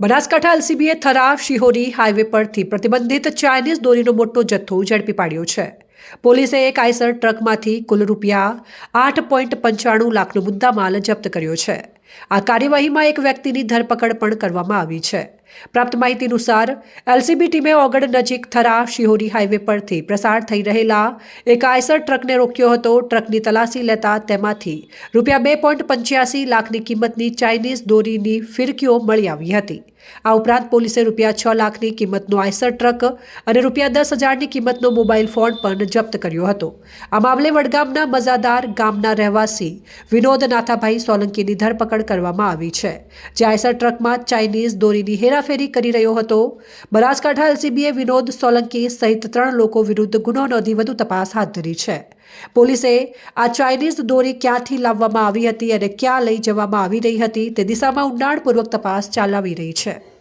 બનાસકાંઠા એલસીબીએ થરા શિહોરી હાઈવે પરથી પ્રતિબંધિત ચાઇનીઝ દોરીનો મોટો જથ્થો ઝડપી પાડ્યો છે. પોલીસે એક આઈસર ટ્રકમાંથી કુલ રૂપિયા આઠ પોઈન્ટ પંચાણું લાખનો મુદ્દામાલ જપ્ત કર્યો છે. આ કાર્યવાહીમાં એક વ્યક્તિની ધરપકડ પણ કરવામાં આવી છે. પ્રાપ્ત માહિતી અનુસાર એલસીબી ટીમે ઓગડ નજીક થરા શિહોરી હાઈવે પરથી પ્રસાર થઈ રહેલા એક આયસર ટ્રકને રોક્યો હતો. ટ્રકની તલાશી લેતા તેમાંથી રૂપિયા બે પોઈન્ટ પંચ્યાસી લાખની કિંમતની ચાઇનીઝ દોરીની ફિરકીઓ મળી આવી હતી. આ ઉપરાંત પોલીસે રૂપિયા છ લાખની કિંમતનો આયસર ટ્રક અને રૂપિયા દસ હજારની કિંમતનો મોબાઈલ ફોન પણ જપ્ત કર્યો હતો. આ મામલે વડગામના મજાદાર ગામના રહેવાસી વિનોદ નાથાભાઈ સોલંકીની ધરપકડ કરવામાં આવી છે. જે આઈસર ટ્રકમાં ચાઇનીઝ દોરીની હેરાફેરી કરી રહ્યો હતો. બનાસકાંઠા એલસીબીએ વિનોદ સોલંકી સહિત ત્રણ લોકો વિરુદ્ધ ગુનો નોંધી વધુ તપાસ હાથ ધરી છે. પોલીસે આ ચાઇનીઝ દોરી ક્યાંથી લાવવામાં આવી હતી અને ક્યાં લઈ જવામાં આવી રહી હતી તે દિશામાં ઊંડાણપૂર્વક તપાસ ચાલાવી રહી છે.